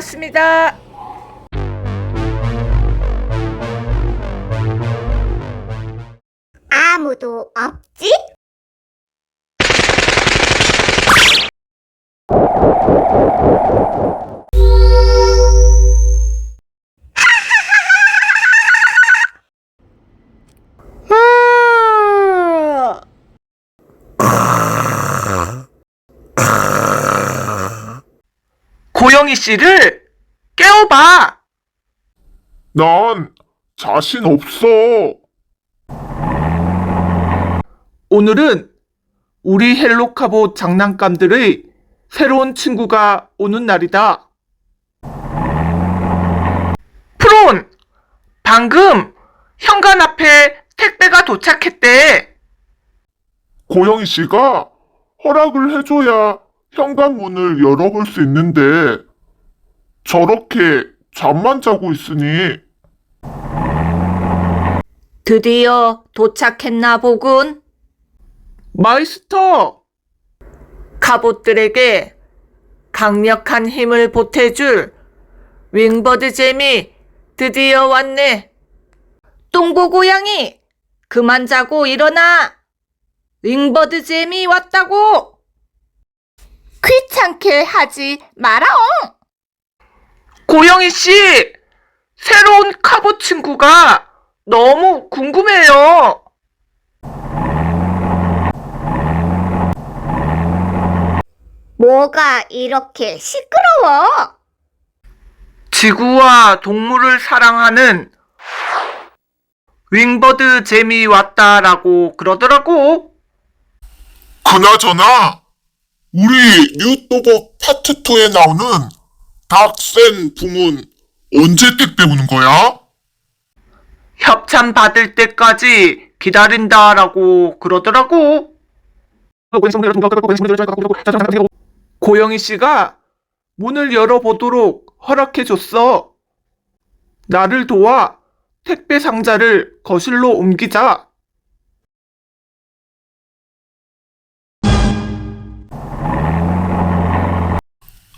왔습니다. 아무도 없지? 고영희 씨를 깨워봐. 난 자신 없어. 오늘은 우리 헬로카보 장난감들의 새로운 친구가 오는 날이다. 프론! 방금 현관 앞에 택배가 도착했대. 고영희 씨가 허락을 해줘야 현관문을 열어볼 수 있는데 저렇게 잠만 자고 있으니 드디어 도착했나 보군. 마이스터! 갑옷들에게 강력한 힘을 보태줄 윙버드 잼이 드디어 왔네. 똥보 고양이, 그만 자고 일어나. 윙버드 잼이 왔다고. 귀찮게 하지 마라옹! 고영희 씨! 새로운 카보 친구가 너무 궁금해요. 뭐가 이렇게 시끄러워? 지구와 동물을 사랑하는 윙버드 잼이 왔다라고 그러더라고. 그나저나 우리 뉴토버 파트 2에 나오는 닥센 붕은 언제 택배 오는 거야? 협찬 받을 때까지 기다린다라고 그러더라고. 고영희 씨가 문을 열어보도록 허락해줬어. 나를 도와 택배 상자를 거실로 옮기자.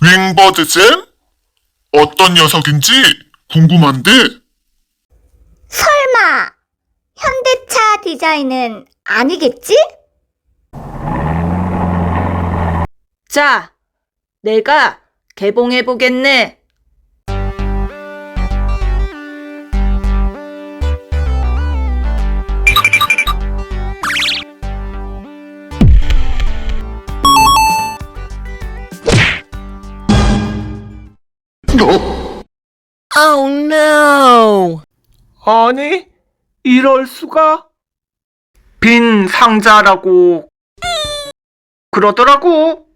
윙버드 잼? 어떤 녀석인지 궁금한데 설마 현대차 디자인은 아니겠지? 자, 내가 개봉해 보겠네. Oh no! 아니, 이럴 수가? 빈 상자라고 그러더라고.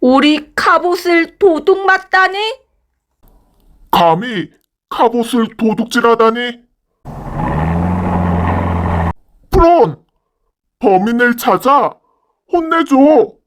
우리 갑옷을 도둑 맞다니? 감히 갑옷을 도둑질하다니 프론 범인을 찾아 혼내줘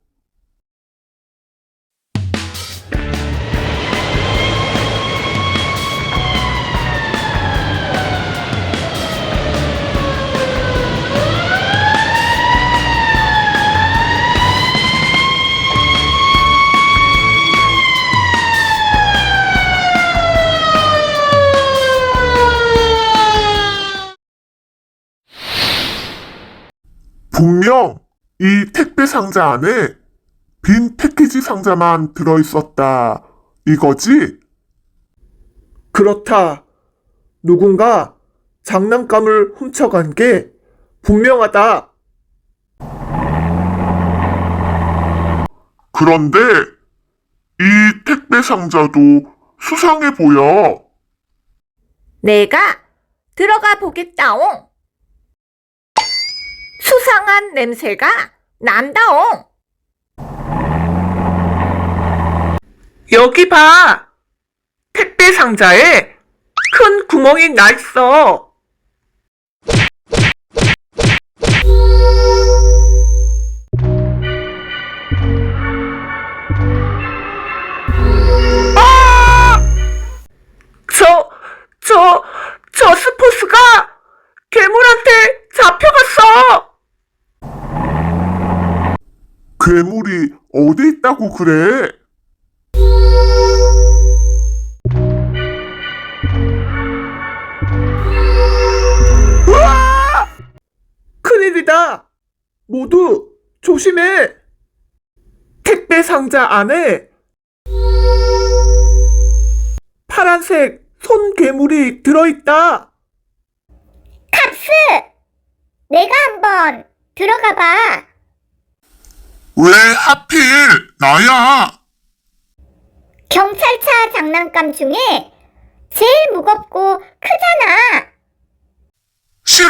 분명 이 택배 상자 안에 빈 패키지 상자만 들어있었다. 이거지? 그렇다. 누군가 장난감을 훔쳐간 게 분명하다. 그런데 이 택배 상자도 수상해 보여. 내가 들어가 보겠다옹. 수상한 냄새가 난다옹. 여기 봐. 택배 상자에 큰 구멍이 나 있어. 괴물이 어디 있다고 그래? 아! 큰일이다! 모두 조심해! 택배 상자 안에 파란색 손 괴물이 들어있다! 탑스! 내가 한번 들어가 봐. 왜 하필 나야? 경찰차 장난감 중에 제일 무겁고 크잖아. 싫어!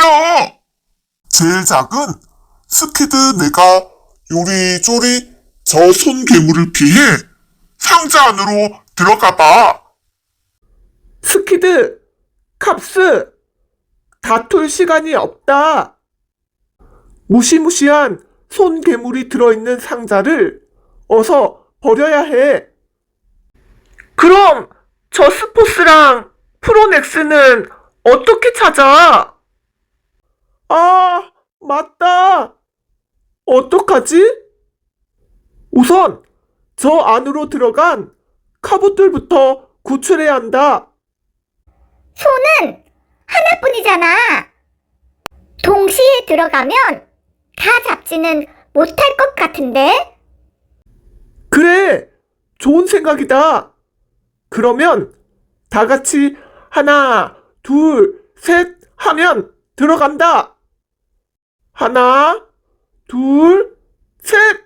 제일 작은 스키드 내가 요리조리 저 손 괴물을 피해 상자 안으로 들어가 봐. 스키드, 캅스, 다툴 시간이 없다. 무시무시한 손 괴물이 들어있는 상자를 어서 버려야 해. 그럼 저 스포스랑 프로넥스는 어떻게 찾아? 아, 맞다. 어떡하지? 우선 저 안으로 들어간 카봇들부터 구출해야 한다. 손은 하나뿐이잖아. 동시에 들어가면 다 잡지는 못할 것 같은데? 그래, 좋은 생각이다. 그러면 다 같이 하나, 둘, 셋 하면 들어간다. 하나, 둘, 셋.